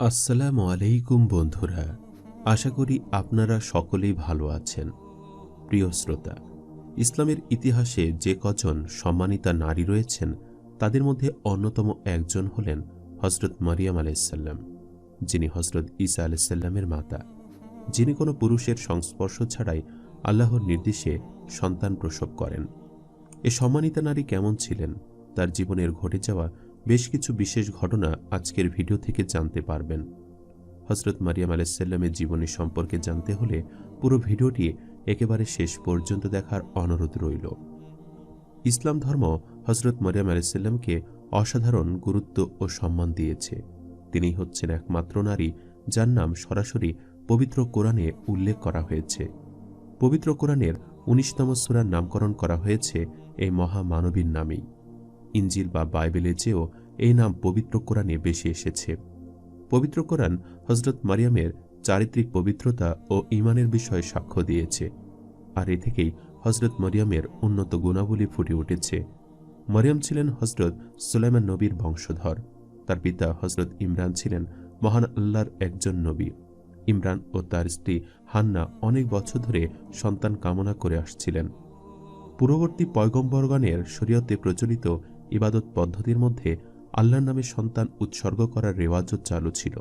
আসসালামু আলাইকুম বন্ধুরা, আশা করি আপনারা সকলেই ভালো আছেন। প্রিয় শ্রোতা, ইসলামের ইতিহাসে যে কজন সম্মানিতা নারী রয়েছেন, তাদের মধ্যে অন্যতম একজন হলেন হজরত মারিয়াম আলাইসাল্লাম যিনি হজরত ঈসা আলাইসাল্লামের মাতা। যিনি কোনো পুরুষের সংস্পর্শ ছাড়াই আল্লাহর নির্দেশে সন্তান প্রসব করেন। এ সম্মানিতা নারী কেমন ছিলেন, তার জীবনের ঘটে যাওয়া বেশ কিছু বিশেষ ঘটনা আজকের ভিডিও থেকে জানতে পারবেন। হজরত মারিয়াম আলাইসাল্লামের জীবনী সম্পর্কে জানতে হলে পুরো ভিডিওটি একেবারে শেষ পর্যন্ত দেখার অনুরোধ রইল। ইসলাম ধর্ম হজরত মারিয়াম আলাইসাল্লামকে অসাধারণ গুরুত্ব ও সম্মান দিয়েছে। তিনি হচ্ছেন একমাত্র নারী যার নাম সরাসরি পবিত্র কোরআনে উল্লেখ করা হয়েছে। পবিত্র কোরআনের উনিশতম সুরার নামকরণ করা হয়েছে এই মহামানবীর নামেই। ইঞ্জিল বা বাইবেলে চেয়েও এই নাম পবিত্র কোরআনে বেশি এসেছে। পবিত্র কোরআন হজরত মারিয়ামের চারিত্রিক পবিত্রতা ও ইমানের বিষয়ে সাক্ষ্য দিয়েছে, আর এ থেকেই হজরত মরিয়মের উন্নত গুণাবলী ফুটে উঠেছে। মরিয়ম ছিলেন হজরত সুলাইমান নবীর বংশধর। তার পিতা হজরত ইমরান ছিলেন মহান আল্লাহর একজন নবী। ইমরান ও তার স্ত্রী হান্না অনেক বছর ধরে সন্তান কামনা করে আসছিলেন। পূর্ববর্তী পয়গম্বরগণের শরীয়তে প্রচলিত ইবাদত পদ্ধতির মধ্যে আল্লাহর নামে সন্তান উৎসর্গ করার রেওয়াজও চালু ছিল।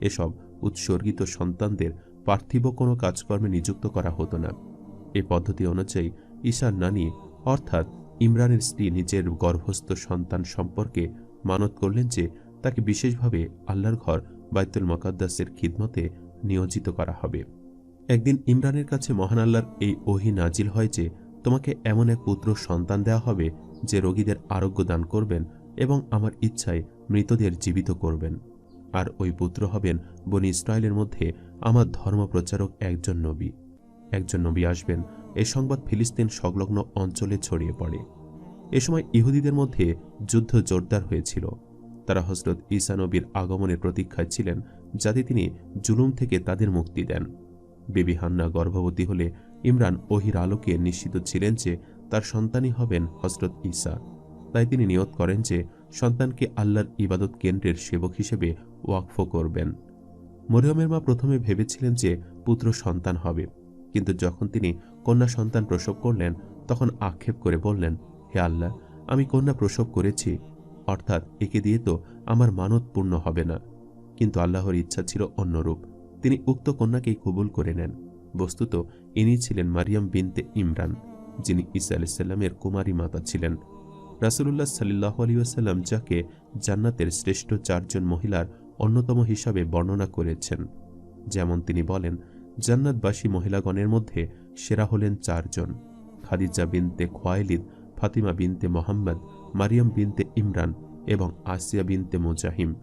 এসব উৎসর্গিত সন্তানদের পার্থিব কোনো কাজকর্মে নিযুক্ত করা হতো না। এ পদ্ধতি অনুযায়ী ঈশার নানি, অর্থাৎ ইমরানের স্ত্রী নিজের গর্ভস্থ সন্তান সম্পর্কে মানত করলেন যে তাকে বিশেষভাবে আল্লাহর ঘর বাইতুল মকাদ্দাসের খিদমতে নিয়োজিত করা হবে। একদিন ইমরানের কাছে মহান আল্লাহর এই ওহি নাজিল হয় যে তোমাকে এমন এক পুত্র সন্তান দেওয়া হবে যে রোগীদের আরোগ্য দান করবেন এবং আমার ইচ্ছায় মৃতদের জীবিত করবেন। আর ওই পুত্র হবেন বনি ইসরায়েলের মধ্যে আমার ধর্মপ্রচারক একজন নবী। একজন নবী আসবেন, এ সংবাদ ফিলিস্তিন সংলগ্ন অঞ্চলে ছড়িয়ে পড়ে। এ সময় ইহুদিদের মধ্যে যুদ্ধ জোরদার হয়েছিল। তারা হজরত ঈসা নবীর আগমনের প্রতীক্ষায় ছিলেন, যাতে তিনি জুলুম থেকে তাদের মুক্তি দেন। বেবি হান্না গর্ভবতী হলে ইমরান ওহির আলোকে নিশ্চিত ছিলেন যে তার সন্তানই হবেন হজরত ঈসা। তাই তিনি নিয়ত করেন যে সন্তানকে আল্লাহর ইবাদত কেন্দ্রের সেবক হিসেবে ওয়াকফ করবেন। মরিয়মের মা প্রথমে ভেবেছিলেন যে পুত্র সন্তান হবে। কিন্তু যখন তিনি কন্যা সন্তান প্রসব করলেন, তখন আক্ষেপ করে বললেন, হে আল্লাহ, আমি কন্যা প্রসব করেছি। অর্থাৎ একে দিয়ে তো আমার মানত পূর্ণ হবে না। কিন্তু আল্লাহর ইচ্ছা ছিল অন্যরূপ। তিনি উক্ত কন্যাকেই কবুল করে নেন। বস্তুত ইনি ছিলেন মারিয়াম বিনতে ইমরান। যিনি ঈসা আলাইসাল্লামের কুমারী মাতা ছিলেন। রাসুলুল্লাহ সাল্লাহ আলিউসাল্লাম যাকে জান্নাতের শ্রেষ্ঠ চারজন মহিলার অন্যতম হিসাবে বর্ণনা করেছেন। যেমন তিনি বলেন, জান্নাতবাসী মহিলাগণের মধ্যে সেরা হলেন চারজন। খাদিজা বিনতে খোয়াইলিদ, ফাতিমা বিনতে মোহাম্মদ, মারিয়াম বিনতে ইমরান এবং আসিয়া বিনতে মুজাহিম,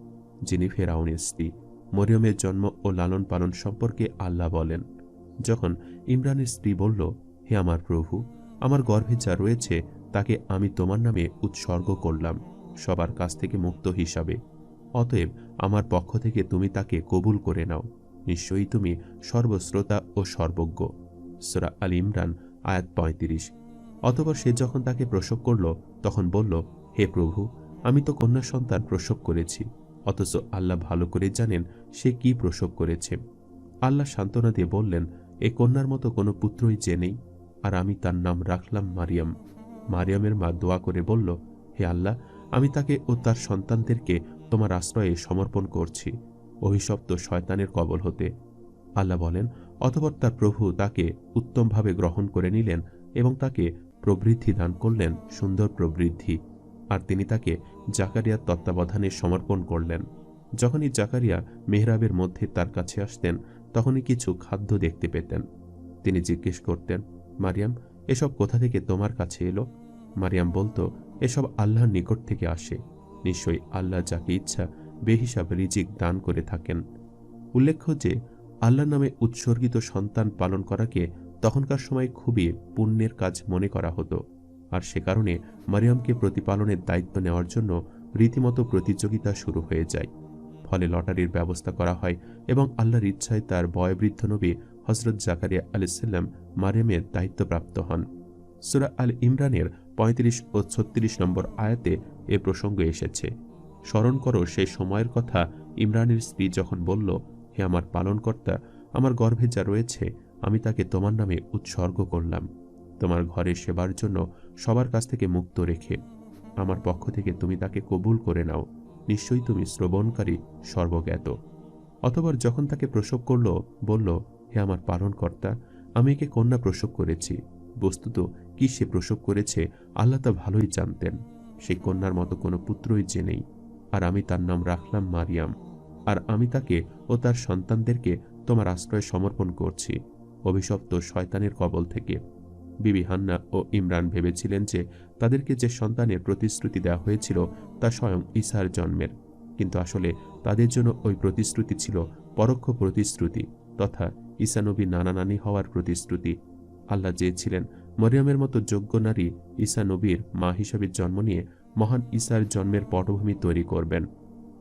যিনি ফেরাউনের স্ত্রী। মরিয়মের জন্ম ও লালন পালন সম্পর্কে আল্লাহ বলেন। যখন ইমরানের স্ত্রী বলল, হে আমার প্রভু আমার গর্ভে যা রয়েছে, তাকে আমি তোমার নামে উৎসর্গ করলাম, সবার কাছ থেকে মুক্ত হিসাবে। অতএব আমার পক্ষ থেকে তুমি তাকে কবুল করে নাও। নিশ্চয়ই তুমি সর্বশ্রোতা ও সর্বজ্ঞ। সোরা আল ইমরান, আয়াত পঁয়ত্রিশ। অতপর সে যখন তাকে প্রসব করল, তখন বলল, হে প্রভু, আমি তো কন্যা সন্তান প্রসব করেছি, অথচ আল্লাহ ভালো করে জানেন সে কি প্রসব করেছে। আল্লাহ সান্ত্বনা দিয়ে বললেন, এ কন্যার মতো কোনো পুত্রই যে নেই। আর আমি তার নাম রাখলাম মারিয়াম। মারিয়ামের মা দোয়া করে বলল, হে আল্লাহ, আমি তাকে ও তার সন্তানদেরকে তোমার আশ্রয়ে সমর্পণ করছি। অভিশপ্ত শয়তানের কবল হতে। আল্লাহ বলেন, অতপর তার প্রভু তাকে উত্তমভাবে গ্রহণ করে নিলেন এবং তাকে প্রবৃদ্ধি দান করলেন, সুন্দর প্রবৃদ্ধি। আর তিনি তাকে জাকারিয়ার তত্ত্বাবধানে সমর্পণ করলেন। যখনই জাকারিয়া মেহরাবের মধ্যে তার কাছে আসতেন, তখনই কিছু খাদ্য দেখতে পেতেন। তিনি জিজ্ঞেস করতেন মারিয়াম, এসব কোথা থেকে তোমার কাছে এলো? মারিয়াম বলতো, এসব আল্লাহর নিকট থেকে আসে। নিশ্চয়ই আল্লাহ যাকে ইচ্ছা, বেহিসাব রিজিক দান করে থাকেন। উল্লেখ্য যে, আল্লাহর নামে উৎসর্গিত সন্তান পালন করাকে তখনকার সময় খুবই পুণ্যের কাজ মনে করা হতো। আর সে কারণে মারিয়ামকে প্রতিপালনের দায়িত্ব নেওয়ার জন্য রীতিমতো প্রতিযোগিতা শুরু হয়ে যায়। ফলে লটারির ব্যবস্থা করা হয় এবং আল্লাহর ইচ্ছায় তার বয়বৃদ্ধ নবী হজরত জাকারিয়া আলিসাল্লাম মারিয়ামের দায়িত্বপ্রাপ্ত হন। সুরা আল ইমরানের পঁয়ত্রিশ ও ছত্রিশ নম্বর আয়াতে এ প্রসঙ্গ এসেছে, স্মরণ করো সেই সময়ের কথা ইমরানের স্ত্রী যখন বলল, হে আমার পালনকর্তা, আমার গর্ভে যা রয়েছে, আমি তাকে তোমার নামে উৎসর্গ করলাম। তোমার ঘরের সেবার জন্য সবার কাছ থেকে মুক্ত রেখে, আমার পক্ষ থেকে তুমি তাকে কবুল করে নাও। নিশ্চয়ই তুমি শ্রবণকারী, সর্বজ্ঞাত অতবার যখন তাকে প্রসব করল, বলল হে আমার পালনকর্তা, আমি একে কন্যা প্রসব করেছি। বস্তুত, কি সে প্রসব করেছে, আল্লাহ তা ভালোই জানতেন। সেই কন্যার মতো কোনো পুত্রই যে নেই। আর আমি তার নাম রাখলাম মারিয়াম। আর আমি তাকে ও তার সন্তানদেরকে তোমার আশ্রয় সমর্পণ করছি, অভিশপ্ত শয়তানের কবল থেকে। বিবি হান্না ও ইমরান ভেবেছিলেন যে তাদেরকে যে সন্তানের প্রতিশ্রুতি দেওয়া হয়েছিল তা স্বয়ং ঈসার জন্মের। কিন্তু আসলে তাদের জন্য ওই প্রতিশ্রুতি ছিল পরোক্ষ প্রতিশ্রুতি, তথা ঈসা নবী নানা নানি হওয়ার প্রতিশ্রুতি। আল্লাহ চেয়েছিলেন, মরিয়মের মতো যোগ্য নারী ঈসা নবীর মা হিসাবে জন্ম নিয়ে মহান ঈসার জন্মের পটভূমি তৈরি করবেন।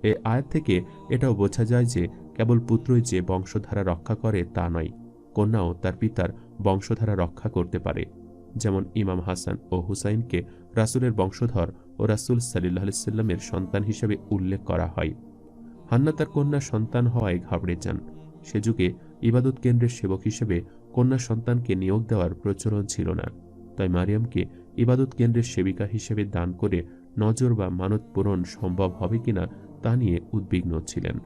এ আয়াত থেকে এটাও বোঝা যায় যে কেবল পুত্রই যে বংশধারা রক্ষা করে তা নয়, কন্যাও তার পিতার বংশধারা রক্ষা করতে পারে। যেমন ইমাম হাসান ও হুসাইনকে রাসুলের বংশধর ও রাসুল সাল্লাহ সাল্লামের সন্তান হিসেবে উল্লেখ করা হয়। হান্না তার কন্যা সন্তান হওয়ায় ঘাবড়ে যান। সে যুগে ইবাদত কেন্দ্রের সেবক হিসেবে কন্যা সন্তানকে নিয়োগ দেওয়ার প্রচলন ছিল না। তাই মারিয়ামকে ইবাদত কেন্দ্রের সেবিকা হিসেবে দান করে নজর বা মানত পূরণ সম্ভব হবে কিনা তা নিয়ে উদ্বিগ্ন ছিলেন।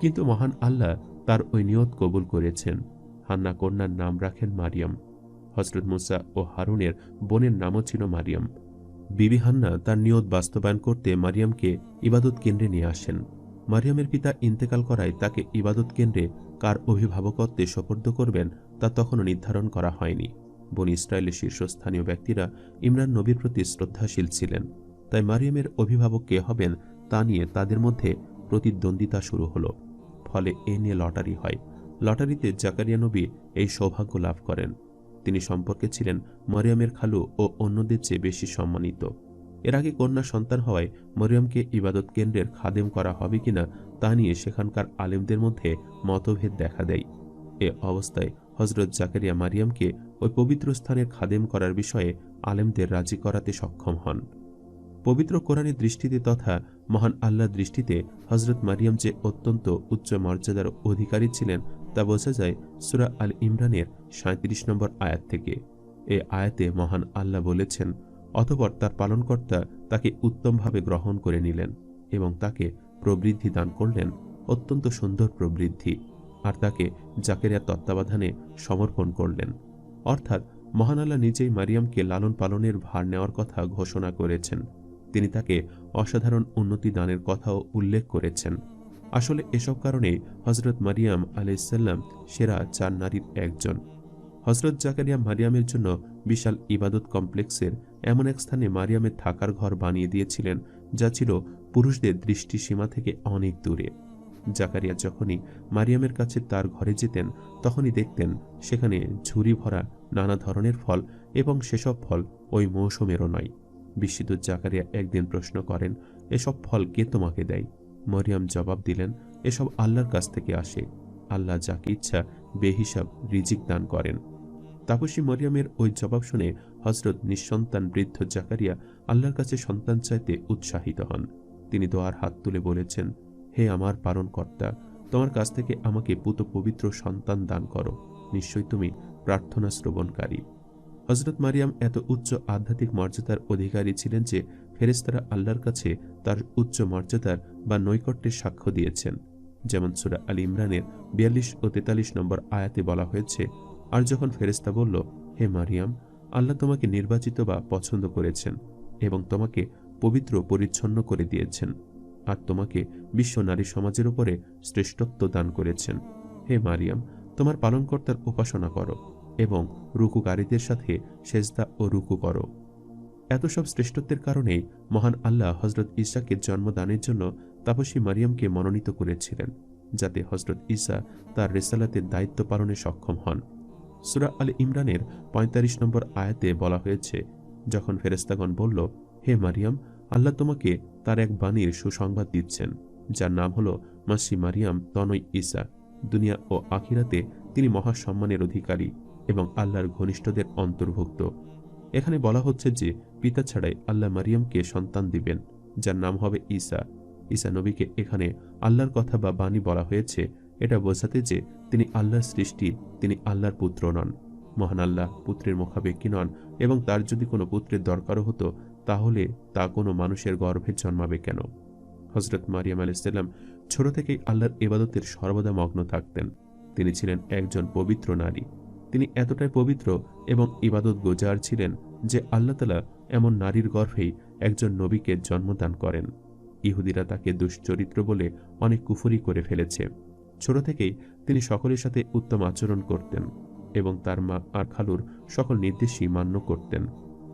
কিন্তু মহান আল্লাহ তার ওই নিয়ত কবুল করেছেন। হান্না কন্যার নাম রাখেন মারিয়াম। হজরত মুসা ও হারুনের বোনের নামও ছিল মারিয়াম। বিবি হান্না তার নিয়ত বাস্তবায়ন করতে মারিয়ামকে ইবাদত কেন্দ্রে নিয়ে আসেন। মারিয়ামের পিতা ইন্তেকাল করায় তাকে ইবাদত কেন্দ্রে কার অভিভাবকত্বে সোপর্দ করবেন তা তখনও নির্ধারণ করা হয়নি। বন ইসরায়েলের শীর্ষস্থানীয় ব্যক্তিরা ইমরান নবীর প্রতি শ্রদ্ধাশীল ছিলেন। তাই মারিয়ামের অভিভাবক কে হবেন তা নিয়ে তাদের মধ্যে প্রতিদ্বন্দ্বিতা শুরু হলো। ফলে এ নিয়ে লটারি হয়। লটারিতে জাকারিয়া নবী এই সৌভাগ্য লাভ করেন। তিনি সম্পর্কে ছিলেন মরিয়মের খালু ও অন্যদের চেয়ে বেশি সম্মানিত। এর আগে কন্যা সন্তান হওয়ায় মরিয়মকে ইবাদত কেন্দ্রের খাদেম করা হবে কিনা তা নিয়ে সেখানকার আলেমদের মধ্যে মতভেদ দেখা দেয়। এ অবস্থায় হজরত জাকারিয়া মারিয়ামকে ওই পবিত্র স্থানের খাদেম করার বিষয়ে আলেমদের রাজি করাতে সক্ষম হন। পবিত্র কোরআনের দৃষ্টিতে তথা মহান আল্লাহর দৃষ্টিতে হজরত মারিয়াম যে অত্যন্ত উচ্চ মর্যাদার অধিকারী ছিলেন, তা বোঝা যায় সুরা আল ইমরানের সাঁত্রিশ নম্বর আয়াত থেকে। এ আয়াতে মহান আল্লাহ বলেছেন, অতপর তার পালনকর্তা তাকে উত্তমভাবে গ্রহণ করে নিলেন এবং তাকে প্রবৃদ্ধি দান করলেন, অত্যন্ত সুন্দর প্রবৃদ্ধি, আর তাকে জাকেরিয়া তত্ত্বাবধানে সমর্পণ করলেন। অর্থাৎ মহান আল্লাহ নিজেই মারিয়ামকে লালন পালনের ভার নেওয়ার কথা ঘোষণা করেছেন। তিনি তাকে অসাধারণ উন্নতি দানের কথাও উল্লেখ করেছেন। আসলে এসব কারণে হজরত মারিয়াম আলাইসাল্লাম সেরা চার নারীর একজন। হজরত জাকারিয়া মারিয়ামের জন্য বিশাল ইবাদত কমপ্লেক্সের এমন এক স্থানে মারিয়ামের থাকার ঘর বানিয়ে দিয়েছিলেন, যা ছিল পুরুষদের দৃষ্টিসীমা থেকে অনেক দূরে। জাকারিয়া যখনই মারিয়ামের কাছে তার ঘরে যেতেন, তখনই দেখতেন সেখানে ঝুরি ভরা নানা ধরনের ফল এবং সেসব ফল ওই মৌসুমেরও নয়। বিস্মিত জাকারিয়া একদিন প্রশ্ন করেন, এসব ফল কে তোমাকে দেয়? মরিয়াম জবাব দিলেন, এসব আল্লাহর কাছ থেকে আসে। আল্লাহ যাকে ইচ্ছা বেহিসাব রিজিক দান করেন। তাপসী মরিয়ামের ওই জবাব শুনে হজরত নিঃসন্তান বৃদ্ধ জাকারিয়া আল্লাহর কাছে সন্তান চাইতে উৎসাহিত হন। তিনি দোয়ার হাত তুলে বলেছেন, হে আমার পালন কর্তা তোমার কাছ থেকে আমাকে পুত পবিত্র সন্তান দান করো। নিশ্চয়ই তুমি প্রার্থনা শ্রবণকারী। হজরত মারিয়াম এত উচ্চ আধ্যাত্মিক মর্যাদার অধিকারী ছিলেন যে ফেরেস্তারা আল্লাহর কাছে তার উচ্চ মর্যাদার বা নৈকট্যের সাক্ষ্য দিয়েছেন। যেমন সুরা আল ইমরানের বিয়াল্লিশ ও তেতাল্লিশ নম্বর আয়াতে বলা হয়েছে, আর যখন ফেরেস্তা বলল, হে মারিয়াম, আল্লাহ তোমাকে নির্বাচিত বা পছন্দ করেছেন এবং তোমাকে পবিত্র পরিচ্ছন্ন করে দিয়েছেন আর তোমাকে বিশ্ব নারী সমাজের উপরে শ্রেষ্ঠত্ব দান করেছেন। হে মারিয়াম, তোমার পালনকর্তার উপাসনা করো এবং রুকুকারীদের সাথে সেজদা ও রুকু করো। এত সব শ্রেষ্ঠত্বের কারণেই মহান আল্লাহ হজরত ঈসাকে জন্মদানের জন্য তাপসী মারিয়ামকে মনোনীত করেছিলেন, যাতে হজরত ঈসা তার রেসালাতের দায়িত্ব পালনে সক্ষম হন। সুরা আল ইমরানের ৪৫ নম্বর আয়াতে বলা হয়েছে, যখন ফেরেস্তাগণ বলল হে মারিয়াম, আল্লাহ তোমাকে তার এক বাণীর সুসংবাদ দিচ্ছেন, যার নাম হল মাসি মারিয়াম তনয় ঈসা। দুনিয়া ও আখিরাতে তিনি মহাসম্মানের অধিকারী এবং আল্লাহর ঘনিষ্ঠদের অন্তর্ভুক্ত। এখানে বলা হচ্ছে যে, পিতা ছাড়াই আল্লাহ মারিয়ামকে সন্তান দিবেন, যার নাম হবে ঈসা। ঈসা নবীকে এখানে আল্লাহর কথা বা বাণী বলা হয়েছে, এটা বোঝাতে যে তিনি আল্লাহর সৃষ্টি, তিনি আল্লাহর পুত্র নন। মহান আল্লাহ পুত্রের মুখাপেক্ষী নন এবং তার যদি কোনো পুত্রের দরকারও হতো তাহলে তা কোনো মানুষের গর্ভে জন্মাবে কেন? হজরত মারিয়াম আলাইসাল্লাম ছোট থেকেই আল্লাহর এবাদতের সর্বদা মগ্ন থাকতেন। তিনি ছিলেন একজন পবিত্র নারী। তিনি এতটাই পবিত্র এবং ইবাদত গোজার ছিলেন যে আল্লাহ তালা এমন নারীর গর্ভেই একজন নবীকে জন্মদান করেন। ইহুদিরা তাকে দুশ্চরিত্র বলে অনেক কুফরি করে ফেলেছে। ছোট থেকেই তিনি সকলের সাথে উত্তম আচরণ করতেন এবং তার মা আর খালুর সকল নির্দেশই মান্য করতেন।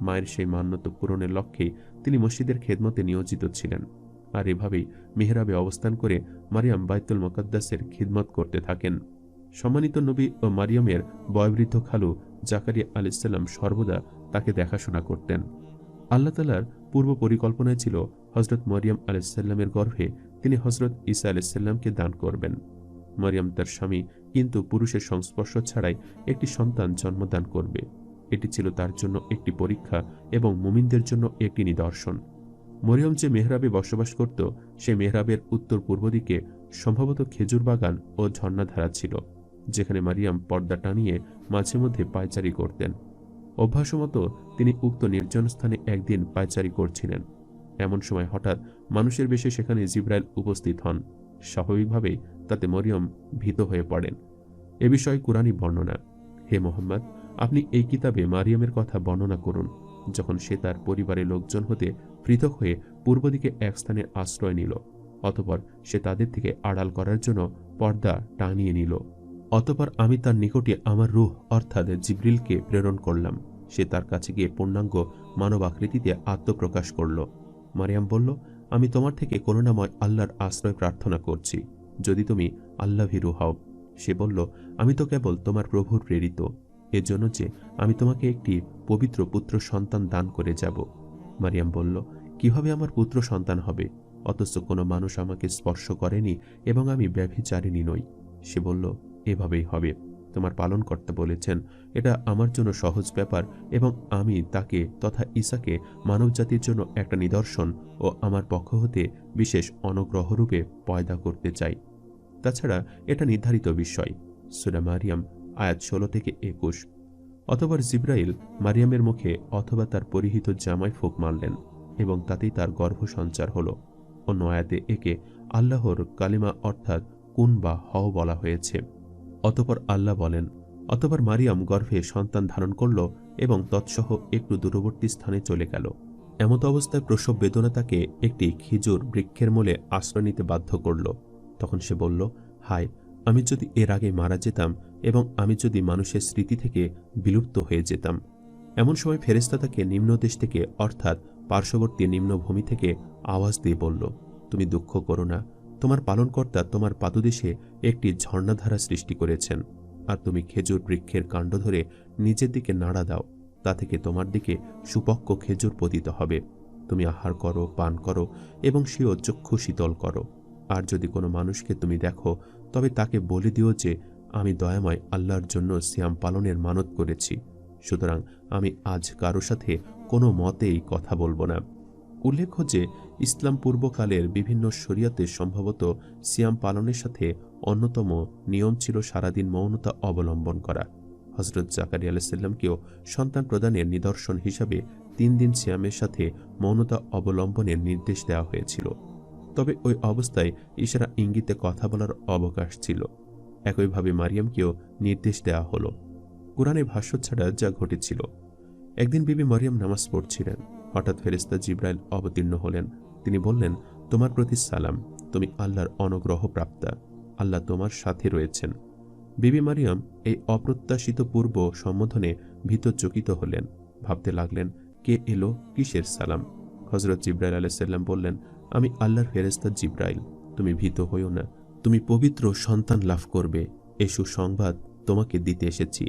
মায়ের সেই মান্যত পূরণের লক্ষ্যে তিনি মসজিদের খেদমতে নিয়োজিত ছিলেন। আর এভাবেই মেহরাবে অবস্থান করে মারিয়াম বাইতুল মোকাদ্দাসের খিদমত করতে থাকেন। সম্মানিত নবী ও মারিয়ামের বয়বৃদ্ধ খালু জাকারিয়া আলাইসাল্লাম সর্বদা তাকে দেখাশোনা করতেন। আল্লাহ তালার পূর্ব পরিকল্পনায় ছিল হজরত মরিয়াম আলাইসাল্লামের গর্ভে তিনি হজরত ঈসা আলাইসাল্লামকে দান করবেন। মরিয়াম তার স্বামী কিন্তু পুরুষের সংস্পর্শ ছাড়াই একটি সন্তান জন্মদান করবে। এটি ছিল তার জন্য একটি পরীক্ষা এবং মুমিনদের জন্য একটি নিদর্শন। মরিয়ম যে মেহরাবে বসবাস করত, সে মেহরাবের উত্তর পূর্ব দিকে সম্ভবত খেজুর বাগান ও ঝর্ণাধারা ছিল, যেখানে মারিয়াম পর্দা টানিয়ে মাঝে মধ্যে পায়চারি করতেন। অভ্যাসমতো তিনি উক্ত নির্জন স্থানে একদিন পায়চারি করছিলেন। এমন সময় হঠাৎ মানুষের বেশে সেখানে জিব্রাইল উপস্থিত হন। স্বাভাবিকভাবেই তাতে মরিয়ম ভীত হয়ে পড়েন। এ বিষয়ে কুরআনী বর্ণনা। হে মোহাম্মদ আপনি এই কিতাবে মারিয়ামের কথা বর্ণনা করুন, যখন সে তার পরিবারের লোকজন হতে পৃথক হয়ে পূর্ব দিকে এক স্থানে আশ্রয় নিল, অতপর সে তাদের থেকে আড়াল করার জন্য পর্দা টানিয়ে নিল। অতপর আমি তার নিকটে আমার রুহ, অর্থাৎ জিব্রিলকে প্রেরণ করলাম। সে তার কাছে গিয়ে পূর্ণাঙ্গ মানব আকৃতিতে আত্মপ্রকাশ করল। মারিয়াম বলল, আমি তোমার থেকে করুণাময় আল্লাহর আশ্রয় প্রার্থনা করছি। যদি তুমি আল্লাহ ভীরু হও। সে বলল, আমি তো কেবল তোমার প্রভুর প্রেরিত। এজন্য যে আমি তোমাকে একটি পবিত্র পুত্র সন্তান দান করে যাব। মারিয়াম বলল, কীভাবে আমার পুত্র সন্তান হবে? অথচ কোনো মানুষ আমাকে স্পর্শ করেনি এবং আমি ব্যভিচারিণী নই। সে বলল, এভাবেই হবে। তোমার পালনকর্তা বলেছেন, এটা আমার জন্য সহজ ব্যাপার এবং আমি তাকে তথা ঈসাকে মানবজাতির জন্য একটা নিদর্শন ও আমার পক্ষ হতে বিশেষ অনুগ্রহরূপে পয়দা করতে চাই। তাছাড়া এটা নির্ধারিত বিষয়। সুরা মারিয়াম আয়াত ষোলো থেকে একুশ। অতবার জিব্রাইল মারিয়ামের মুখে অথবা তার পরিহিত জামায় ফোক মারলেন এবং তাতেই তার গর্ভ সঞ্চার হল। অন্য আয়াতে একে আল্লাহর কালিমা অর্থাৎ কুন বা হও বলা হয়েছে। অতপর আল্লাহ বলেন, অতপর মারিয়াম গর্ভে সন্তান ধারণ করল এবং তৎসহ একটু দূরবর্তী স্থানে চলে গেল। এমত অবস্থায় প্রসব বেদনা তাকে একটি খিজুর বৃক্ষের মূলে আশ্রয় নিতে বাধ্য করল। তখন সে বলল, হায় আমি যদি এর আগে মারা যেতাম এবং আমি যদি মানুষের স্মৃতি থেকে বিলুপ্ত হয়ে যেতাম। এমন সময় ফেরেস্তা তাকে নিম্নদেশ থেকে, অর্থাৎ পার্শ্ববর্তী নিম্নভূমি থেকে আওয়াজ দিয়ে বলল, তুমি দুঃখ করো না। তোমার পালনকর্তা তোমার পাদদেশে একটি ঝর্ণাধারা সৃষ্টি করেছেন। আর তুমি খেজুর বৃক্ষের কাণ্ড ধরে নিজের দিকে নাড়া দাও। তা থেকে তোমার দিকে সুপক্ষ খেজুর পতিত হবে। তুমি আহার করো, পান করো এবং সেও চক্ষু শীতল করো। আর যদি কোনো মানুষকে তুমি দেখো তবে তাকে বলে দিও যে আমি দয়াময় আল্লাহর জন্য সিয়াম পালনের মানত করেছি। সুতরাং আমি আজ কারও সাথে কোনো মতেই কথা বলব না। উল্লেখ্য যে ইসলাম পূর্বকালের বিভিন্ন শরীয়তে সম্ভবত সিয়াম পালনের সাথে অন্যতম নিয়ম ছিল সারাদিন মৌনতা অবলম্বন করা। হজরত জাকারি আলাইসাল্লামকেও সন্তান প্রদানের নিদর্শন হিসাবে তিন দিন সিয়ামের সাথে মৌনতা অবলম্বনের নির্দেশ দেওয়া হয়েছিল। তবে ওই অবস্থায় ইশারা ইঙ্গিতে কথা বলার অবকাশ ছিল। একইভাবে মারিয়ামকেও নির্দেশ দেওয়া হলো। কোরআনে ভাষ্য ছাড়া যা ঘটেছিল। একদিন বিবি মারিয়াম নামাজ পড়ছিলেন। হঠাৎ ফেরিস্তা জিব্রাইল অবতীর্ণ হলেন। তিনি বললেন, তোমার প্রতি সালাম। তুমি আল্লাহর অনুগ্রহ প্রাপ্তা আল্লাহ তোমার সাথে রয়েছেন। বিবি মারিয়াম এই অপ্রত্যাশিত পূর্ব সম্বোধনে ভীতচকিত হলেন। ভাবতে লাগলেন, কে এলো? কিসের সালাম? হজরত জিব্রাইল আলাইসাল্লাম বললেন আমি আল্লাহর ফেরেস্তা জিব্রাইল। তুমি ভীত হইও না। তুমি পবিত্র সন্তান লাভ করবে। এ সুসংবাদ তোমাকে দিতে এসেছি।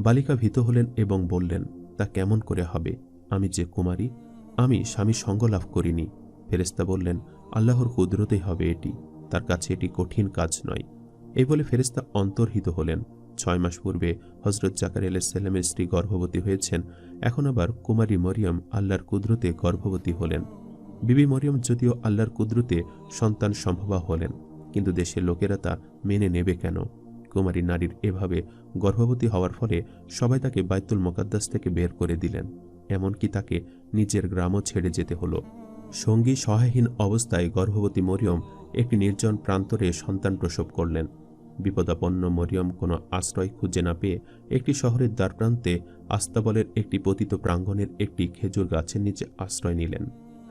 বালিকা ভীত হলেন এবং বললেন, তা কেমন করে হবে? আমি যে কুমারী, আমি স্বামী সঙ্গ লাভ করিনি। ফেরেস্তা বললেন, আল্লাহর কুদরতেই হবে এটি। তার কাছে এটি কঠিন কাজ নয়। এই বলে ফেরেস্তা অন্তর্হিত হলেন। ছয় মাস পূর্বে হজরত জাকার আলাইসাল্লামের স্ত্রী গর্ভবতী হয়েছেন। এখন আবার কুমারী মরিয়ম আল্লাহর কুদরতে গর্ভবতী হলেন। বিবি মরিয়ম যদিও আল্লাহর কুদরতে সন্তান সম্ভবা হলেন, কিন্তু দেশের লোকেরা তা মেনে নেবে কেন? কুমারী নারীর এভাবে গর্ভবতী হওয়ার ফলে সবাই তাকে বাইতুল মোকাদ্দাস থেকে বের করে দিলেন, এমনকি তাকে নিজের গ্রামও ছেড়ে যেতে হলো। সঙ্গী সহায়হীন অবস্থায় গর্ভবতী মরিয়ম একটি নির্জন প্রান্তরে সন্তান প্রসব করলেন। বিপদাপন্ন মরিয়ম কোনো আশ্রয় খুঁজে না পেয়ে একটি শহরের দ্বারপ্রান্তে আস্তাবলের একটি পতিত প্রাঙ্গণের একটি খেজুর গাছের নিচে আশ্রয় নিলেন।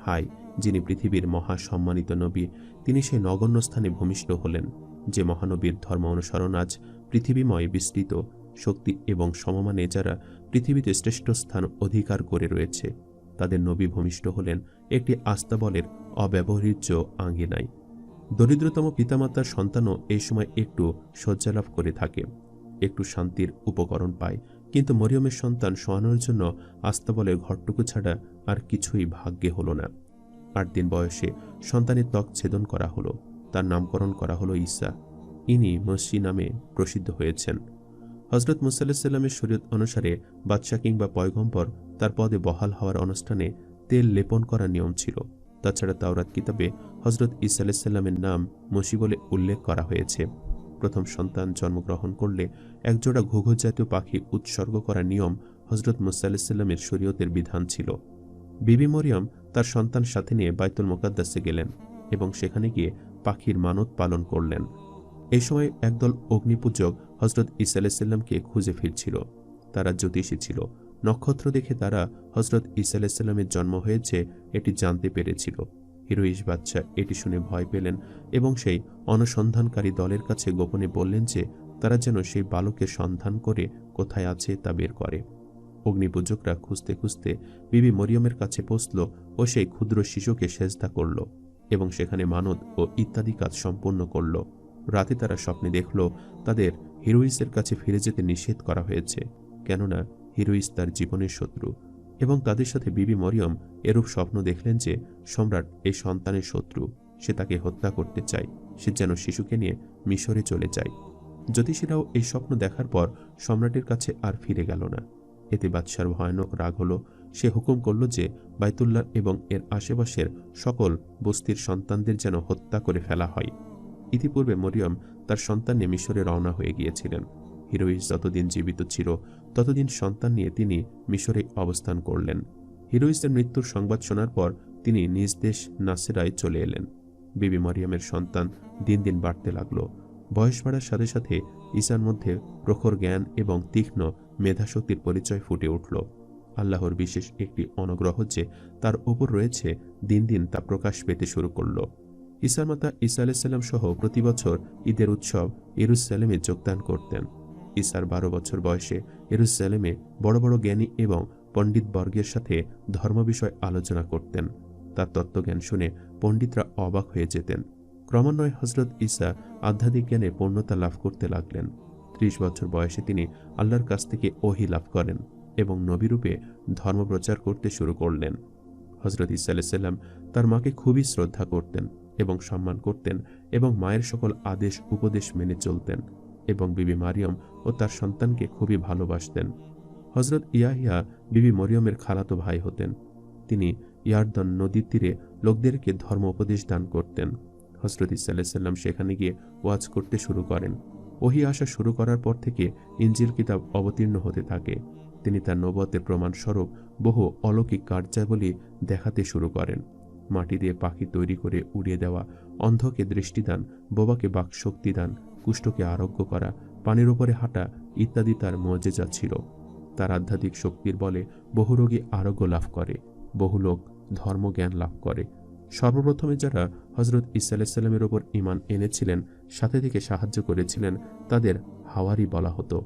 হাই, যিনি পৃথিবীর মহা সম্মানিত নবী, তিনি সেই নগণ্য স্থানে ভূমিষ্ঠ হলেন। যে মহানবীর ধর্ম অনুসরণ আজ পৃথিবীময় বিস্তৃত, শক্তি এবং সমমানে যারা পৃথিবীতে শ্রেষ্ঠ স্থান অধিকার করে রয়েছে, তাদের নবী ভূমিষ্ঠ হলেন একটি আস্তাবলের অব্যবহৃর্য আঙ্গিনায়। দরিদ্রতম পিতামাতার সন্তানও এই সময় একটু শয্যালাভ করে থাকে, একটু শান্তির উপকরণ পায়, কিন্তু মরিয়মের সন্তান শোয়ানোর জন্য আস্তাবলের ঘরটুকু ছাড়া আর কিছুই ভাগ্যে হলো না। আট দিন বয়সে সন্তানের ত্বক ছেদন করা হলো, তার নামকরণ করা হলো ঈসা। ইনি মসি নামে প্রসিদ্ধ হয়েছেন। হজরত মুসাল্লাহ সাল্লামের শরীয়ত অনুসারে বাদশাহ কিংবা পয়গম্বর তার পদে বহাল হওয়ার অনুষ্ঠানে তেল লেপন করার নিয়ম ছিল। তাছাড়া তাওরাত কিতাবে হজরত ইসা আলাইসাল্লামের নাম মসি বলে উল্লেখ করা হয়েছে। প্রথম সন্তান জন্মগ্রহণ করলে একজোড়া ঘুঘু জাতীয় পাখি উৎসর্গ করার নিয়ম হজরত মুসা শরীয়তের বিধান ছিল। বিবি মরিয়ম তার সন্তান সাথে নিয়ে বাইতুল মোকাদ্দাসে গেলেন এবং সেখানে গিয়ে পাখির মানত পালন করলেন। এই সময় একদল অগ্নিপূজক হজরত ইসা আলাইসাল্লামকে খুঁজে ফিরছিল। তারা জ্যোতিষী ছিল। নক্ষত্র দেখে তারা হজরত ইসা আলাইসাল্লামের জন্ম হয়েছে এটি জানতে পেরেছিল। হিরোইশ বাচ্চা এটি শুনে ভয় পেলেন এবং সেই অনুসন্ধানকারী দলের কাছে গোপনে বললেন যে তারা যেন সেই বালকের সন্ধান করে কোথায় আছে তা বের করে। অগ্নিপূজকরা খুঁজতে খুঁজতে বিবি মরিয়মের কাছে পৌঁছল ও সেই ক্ষুদ্র শিশুকে সেজদা করল এবং সেখানে মানত ও ইত্যাদি কাজ সম্পন্ন করল। রাতে তারা স্বপ্নে দেখল তাদের হিরোইসের কাছে ফিরে যেতে নিষেধ করা হয়েছে, কেননা হিরোইস তার জীবনের শত্রু এবং তাদের সাথে বিবি মরিয়ম এরূপ স্বপ্ন দেখলেন যে সম্রাট এই সন্তানের শত্রু, সে তাকে হত্যা করতে চায়, সে যেন শিশুকে নিয়ে মিশরে চলে যায়। জ্যোতিষীরাও এই স্বপ্ন দেখার পর সম্রাটের কাছে আর ফিরে গেল না। এতে বাদশার ভয়ানক রাগ হলো। সে হুকুম করল যে বাইতুল্লাহ এবং এর আশেপাশের সকল বস্তির সন্তানদের যেন হত্যা করে ফেলা হয়। ইতিপূর্বে মরিয়ম তার সন্তান নিয়ে মিশরে রওনা হয়ে গিয়েছিলেন। হিরোইস যতদিন জীবিত ছিল, ততদিন সন্তান নিয়ে তিনি মিশরে অবস্থান করলেন। হিরোইসের মৃত্যুর সংবাদ শোনার পর তিনি নিজ দেশ নাসেরায় চলে এলেন। বিবি মরিয়মের সন্তান দিন দিন বাড়তে লাগল। বয়স বাড়ার সাথে সাথে ঈশার মধ্যে প্রখর জ্ঞান এবং তীক্ষ্ণ মেধাশক্তির পরিচয় ফুটে উঠল। আল্লাহর বিশেষ একটি অনুগ্রহ যে তার ওপর রয়েছে, দিন দিন তা প্রকাশ পেতে শুরু করল। ঈসার মাতা ঈসা আলাইসাল্লাম সহ প্রতি বছর ঈদের উৎসব ইরুসালেমে যোগদান করতেন। ঈসার বারো বছর বয়সে ইরুসালেমে বড় বড় জ্ঞানী এবং পণ্ডিত বর্গের সাথে ধর্ম বিষয় আলোচনা করতেন। তার তত্ত্বজ্ঞান শুনে পণ্ডিতরা অবাক হয়ে যেতেন। ক্রমান্বয়ে হজরত ঈসা আধ্যাত্মিক জ্ঞানে পূর্ণতা লাভ করতে লাগলেন। ত্রিশ বছর বয়সে তিনি আল্লাহর কাছ থেকে ওহি লাভ করেন এবং নবীরূপে ধর্ম প্রচার করতে শুরু করলেন। হজরত ইসা আলাইসাল্লাম তার মাকে খুবই শ্রদ্ধা করতেন এবং সম্মান করতেন এবং মায়ের সকল আদেশ উপদেশ মেনে চলতেন এবং বিবি মারিয়ম ও তার সন্তানকে খুবই ভালোবাসতেন। হজরত ইয়াহিয়া বিবি মরিয়মের খালাতো ভাই হতেন। তিনি ইয়ারদন নদীর তীরে লোকদেরকে ধর্ম উপদেশ দান করতেন। হজরত ইসাল্লাহ সাল্লাম সেখানে গিয়ে ওয়াজ করতে শুরু করেন। ওহি আসা শুরু করার পর থেকে ইঞ্জিল কিতাব অবতীর্ণ হতে থাকে। তিনি তার নবতের প্রমাণস্বরূপ বহু অলৌকিক কার্যাবলী দেখাতে শুরু করেন। মাটি দিয়ে পাখি তৈরি করে উড়িয়ে দেওয়া, অন্ধকে দৃষ্টিদান বোবাকে বাকশক্তি দান, কুষ্ঠকে আরোগ্য করা, পানির ওপরে হাঁটা ইত্যাদি তার মজেজা ছিল। তার আধ্যাত্মিক শক্তির বলে বহু রোগী আরোগ্য লাভ করে, বহু লোক ধর্মজ্ঞান লাভ করে। সর্বপ্রথমে যারা হজরত ইসা আলাইসাল্লামের ওপর ইমান এনেছিলেন, সাথে থেকে সাহায্য করেছিলেন, তাদের হাওয়ারি বলা হতো।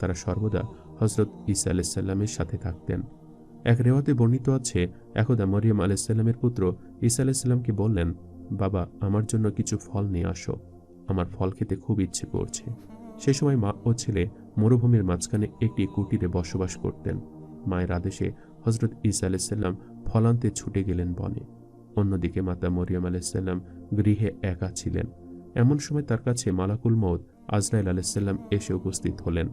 তারা সর্বদা হজরত ইসা আলাইসাল্লামের সাথে থাকতেন। এক রেওয়াতে বর্ণিত আছে, একদা মরিয়ম আলাইসাল্লামের পুত্র ইসা আলাইসাল্লামকে বললেন, বাবা, আমার জন্য কিছু ফল নিয়ে আসো। আমার ফল খেতে খুব ইচ্ছে করছে। সে সময় মা ও ছেলে মরুভূমির মাঝখানে একটি কুটিরে বসবাস করতেন। মায়ের আদেশে হজরত ইসা আলাইসাল্লাম ফলান্তে ছুটে গেলেন বনে। অন্যদিকে মাতা মরিয়াম আলাইসাল্লাম গৃহে একা ছিলেন। এমন সময় তার কাছে মালাকুল মৌদ আজরাইল আলাইসাল্লাম এসে উপস্থিত হলেন।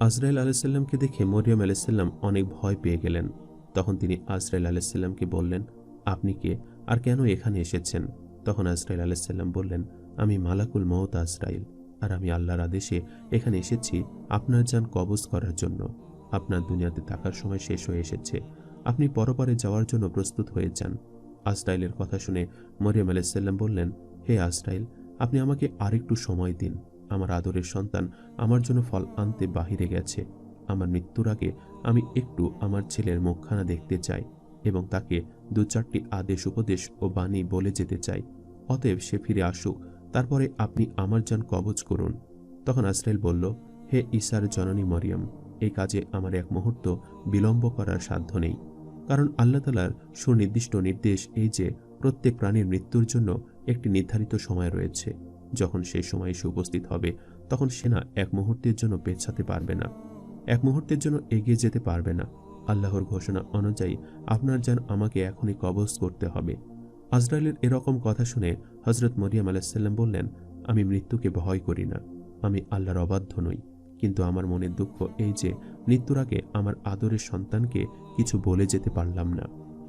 আজরাইল আলাইসাল্লামকে দেখে মরিয়ম আলাইসাল্লাম অনেক ভয় পেয়ে গেলেন। তখন তিনি আজরাইল আলাইসাল্লামকে বললেন, আপনি কে? আর কেন এখানে এসেছেন? তখন আজরাইল আলাইসাল্লাম বললেন, আমি মালাকুল মৌত আজরাইল, আর আমি আল্লাহর আদেশে এখানে এসেছি আপনার যান কবজ করার জন্য। আপনার দুনিয়াতে থাকার সময় শেষ হয়ে এসেছে। আপনি পরপরে যাওয়ার জন্য প্রস্তুত হয়ে যান। আজরাইলের কথা শুনে মরিয়াম আলাইসাল্লাম বললেন, হে আজরাইল, আপনি আমাকে আরেকটু সময় দিন। আমার আদরের সন্তান আমার জন্য ফল আনতে বাহিরে গেছে। আমার মৃত্যুর আগে আমি একটু আমার ছেলের মুখখানা দেখতে চাই এবং তাকে দু চারটি আদেশ, উপদেশ ও বাণী বলে যেতে চাই। অতএব সে ফিরে আসুক, তারপরে আপনি আমার যান কবজ করুন। তখন আজরাইল বলল, হে ঈশার জননী মরিয়ম, এই কাজে আমার এক মুহূর্ত বিলম্ব করার সাধ্য নেই। কারণ আল্লাহ তালার সুনির্দিষ্ট নির্দেশ এই যে, প্রত্যেক প্রাণীর মৃত্যুর জন্য একটি নির্ধারিত সময় রয়েছে। যখন সেই সময় এসে উপস্থিত হবে, তখন সেনা এক মুহূর্তের জন্য পেছাতে পারবে না। এক মুহূর্তের জন্য এগিয়ে যেতে পারবে না। আল্লাহর ঘোষণা অনুযায়ী আপনার যান আমাকে এখনই কবজ করতে হবে। আজরাইলের এরকম কথা শুনে হজরত মরিয়াম আলাহিসাল্লাম বললেন, আমি মৃত্যুকে ভয় করি না। আমি আল্লাহর অবাধ্য নই। কিন্তু আমার মনের দুঃখ এই যে, মৃত্যুর আগে আমার আদরের সন্তানকে কিছু বলে যেতে পারলাম না।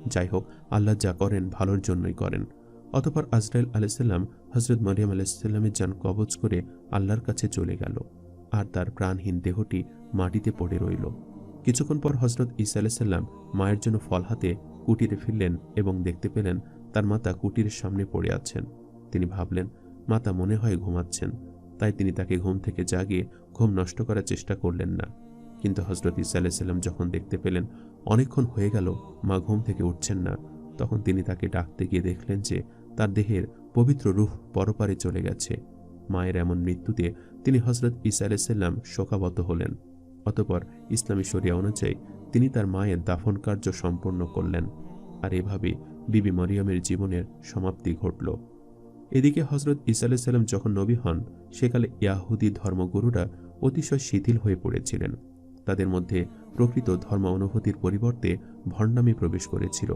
যাই হোক আল্লাহ যা করেন ভালোর জন্যই করেন। অতপর আজরাইল আলাইসাল্লাম হজরত মরিয়াম আলাইসাল্লামের যান কবজ করে আল্লাহর কাছে চলে গেল। আর তার প্রাণহীন দেহটি মাটিতে পড়ে রইল। কিছুক্ষণ পর হজরত ইসা আলাইসাল্লাম মায়ের জন্য ফল হাতে কুটিরে ফিরলেন এবং দেখতে পেলেন তার মাতা কুটিরের সামনে পড়ে আছেন। তিনি ভাবলেন, মাতা মনে হয় ঘুমাচ্ছেন। তাই তিনি তাকে ঘুম থেকে জাগিয়ে ঘুম নষ্ট করার চেষ্টা করলেন না। কিন্তু হজরত ইসা আলাইসাল্লাম যখন দেখতে পেলেন অনেকক্ষণ হয়ে গেল, মা ঘুম থেকে উঠছেন না। তখন তিনি তাকে ডাকতে গিয়ে দেখলেন যে, তার দেহের পবিত্র রূহ পরপারে চলে গেছে। মায়ের এমন মৃত্যুতে তিনি হজরত ইসা আলাইসাল্লাম শোকাবত হলেন। অতপর ইসলামী শরিয়া অনুযায়ী তিনি তার মায়ের দাফন কার্য সম্পন্ন করলেন। আর এভাবে বিবি মরিয়মের জীবনের সমাপ্তি ঘটল। এদিকে হজরত ইসা আলাইসাল্লাম যখন নবী হন, সেকালে ইয়াহুদি ধর্মগুরুরা অতিশয় শিথিল হয়ে পড়েছিলেন। তাদের মধ্যে প্রকৃত ধর্ম অনুভূতির পরিবর্তে ভণ্ডামি প্রবেশ করেছিল।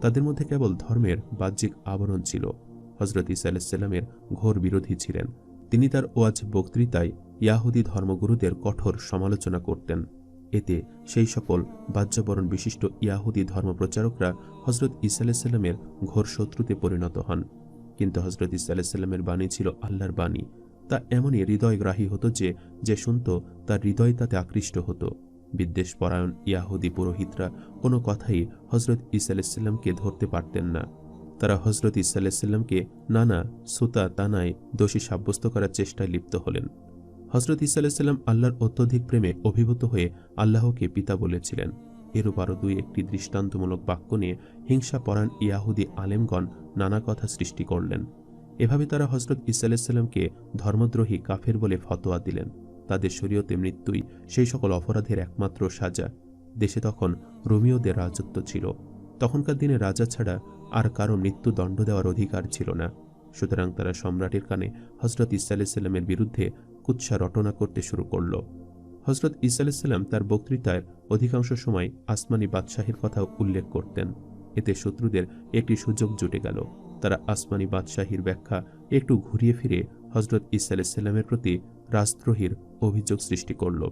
তাদের মধ্যে কেবল ধর্মের বাহ্যিক আবরণ ছিল। হজরত ইসা আলাইসাল্লামের ঘোর বিরোধী ছিলেন। তিনি তার ওয়াজ বক্তৃতায় ইয়াহুদি ধর্মগুরুদের কঠোর সমালোচনা করতেন। এতে সেই সকল বাহ্যবরণ বিশিষ্ট ইয়াহুদি ধর্মপ্রচারকরা হজরত ইসা আলাইসাল্লামের ঘোর শত্রুতে পরিণত হন। কিন্তু হজরত ইসা আলাইসাল্লামের বাণী ছিল আল্লাহর বাণী। তা এমনই হৃদয়গ্রাহী হতো যে যে শুনত তার হৃদয় তাতে আকৃষ্ট হতো। বিদ্বেষ পরায়ণ ইয়াহুদি পুরোহিতরা কোনো কথাই হজরত ইসা আলাইসাল্লামকে ধরতে পারতেন না। তারা হজরত ইসা আলাইসাল্লামকে নানা সুতা তানায় দোষী সাব্যস্ত করার চেষ্টায় লিপ্ত হলেন। হজরত ইসা আলাইসাল্লাম আল্লাহর অত্যধিক প্রেমে অভিভূত হয়ে আল্লাহকে পিতা বলেছিলেন। এরূপ আরও দুই একটি দৃষ্টান্তমূলক বাক্য নিয়ে হিংসা পরাণ ইয়াহুদি আলেমগণ নানা কথা সৃষ্টি করলেন। এভাবে তারা হজরত ইসা আলাইসাল্লামকে ধর্মদ্রোহী কাফের বলে ফতোয়া দিলেন। তাদের শরীয়তে মৃত্যুই সেই সকল অপরাধের একমাত্র সাজা। দেশে তখন রোমিওদের রাজত্ব ছিল। তখনকার দিনে রাজা ছাড়া আর কারও মৃত্যুদণ্ড দেওয়ার অধিকার ছিল না। সুতরাং তারা সম্রাটের কানে হজরত ইসা আলাইসাল্লামের বিরুদ্ধে কুৎসা রটনা করতে শুরু করল। হজরত ইসা আলাইসাল্লাম তার বক্তৃতায় অধিকাংশ সময় আসমানি বাদশাহের কথা উল্লেখ করতেন। এতে শত্রুদের একটি সুযোগ জুটে গেল। তারা আসমানি বাদশাহীর ব্যাখ্যা একটু ঘুরিয়ে ফিরে হজরত ইসা আলাইসাল্লামের প্রতি রাজদ্রোহীর অভিযোগ সৃষ্টি করল।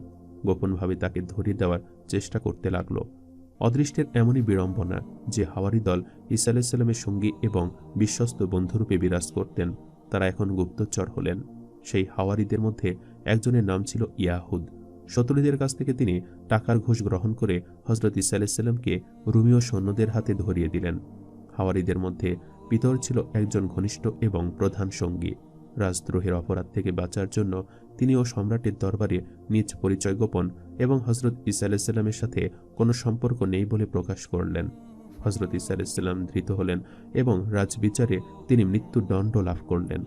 গোপনভাবে তাকে ধরিয়ে দেওয়ার চেষ্টা করতে লাগল। অদৃষ্টের এমনই বিড়ম্বনা যে হাওয়ারি দল ইসা আলাইসাল্লামের সঙ্গী এবং বিশ্বস্ত বন্ধুরূপে বিরাজ করতেন, তারা এখন গুপ্তচর হলেন। সেই হাওয়ারিদের মধ্যে একজনের নাম ছিল ইয়াহুদ। শত্রুদের কাছ থেকে তিনি টাকার ঘুষ গ্রহণ করে হজরত ইসা আলাইসাল্লামকে রুমিও সৈন্যদের হাতে ধরিয়ে দিলেন। হাওয়ারিদের মধ্যে পিতর ছিল একজন ঘনিষ্ঠ এবং প্রধান সঙ্গী। রাজদ্রোহের অপরাধ থেকে বাঁচার জন্য তিনিও সম্রাটের দরবারে নিজ পরিচয় গোপন এবং হজরত ইসা আলাইসাল্লামের সাথে কোনো সম্পর্ক নেই বলে প্রকাশ করলেন। হজরত ইসা আলাইসাল্লাম ধৃত হলেন এবং রাজবিচারে তিনি মৃত্যুদণ্ড লাভ করলেন।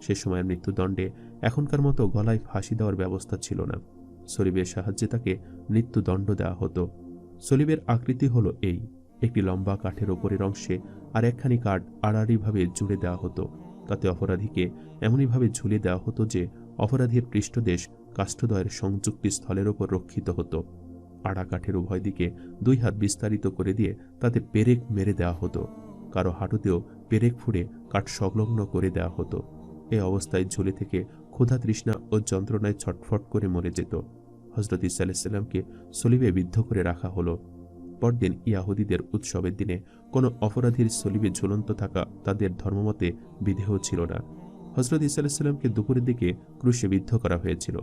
সে সময়ের মৃত্যুদণ্ডে এখনকার মতো গলায় ফাঁসি দেওয়ার ব্যবস্থা ছিল না। সলিবের সাহায্যে তাকে মৃত্যুদণ্ড দেওয়া হতো। সলিবের আকৃতি হলো এই, একটি লম্বা কাঠের ওপরের অংশে আর একখানি কাঠ আড়াআড়িভাবে জুড়ে দেওয়া হতো। তাতে অপরাধীকে এমনইভাবে ঝুলে দেওয়া হতো যে অপরাধীর পৃষ্ঠদেশ কাষ্ঠদয়ের সংযুক্তি স্থলের ওপর রক্ষিত হতো। আড়া কাঠের উভয় দিকে দুই হাত বিস্তারিত করে দিয়ে তাতে পেরেক মেরে দেওয়া হতো। কারও হাঁটুতেও পেরেক ফুঁড়ে কাঠ সংলগ্ন করে দেওয়া হতো। এ অবস্থায় ঝুলে থেকে ক্ষুধা তৃষ্ণা ও যন্ত্রণায় ছটফট করে মরে যেত। হজরত ইসা আলাইসাল্লামকে সলিবে বিদ্ধ করে রাখা হলো। পরদিন ইয়াহুদিদের উৎসবের দিনে কোনো অপরাধীর সলিবে ঝুলন্ত থাকা তাদের ধর্মমতে বিধেয় ছিল না। হজরত ইসা আলাইসাল্লামকে দুপুরের দিকে ক্রুশে বিদ্ধ করা হয়েছিল।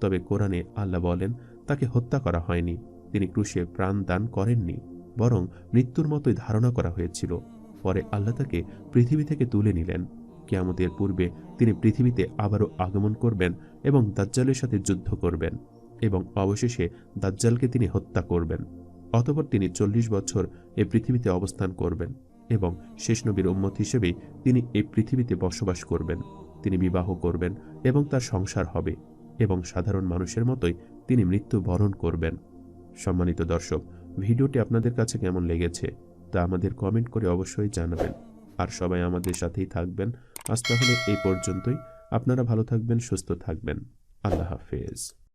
তবে কোরআনে আল্লাহ বলেন, তাকে হত্যা করা হয়নি। তিনি ক্রুশে প্রাণ দান করেননি, বরং মৃত্যুর মতোই ধারণা করা হয়েছিল। পরে আল্লাহ তাকে পৃথিবী থেকে তুলে নিলেন। কেয়ামতের পূর্বে তিনি পৃথিবীতে আবারও আগমন করবেন এবং দাজ্জালের সাথে যুদ্ধ করবেন এবং অবশেষে দাজ্জালকে তিনি হত্যা করবেন। অতপর তিনি চল্লিশ বছর এ পৃথিবীতে অবস্থান করবেন। এবং শেষ নবীর উম্মত হিসেবেই তিনি এই পৃথিবীতে বসবাস করবেন। তিনি বিবাহ করবেন এবং তার সংসার হবে এবং সাধারণ মানুষের মতোই তিনি মৃত্যু বরণ করবেন। সম্মানিত দর্শক, ভিডিওটি আপনাদের কাছে কেমন লেগেছে তা আমাদের কমেন্ট করে অবশ্যই জানাবেন। আর সবাই আমাদের সাথেই থাকবেন। আজ তাহলে এই পর্যন্তই। আপনারা ভালো থাকবেন, সুস্থ থাকবেন। আল্লাহ হাফেজ।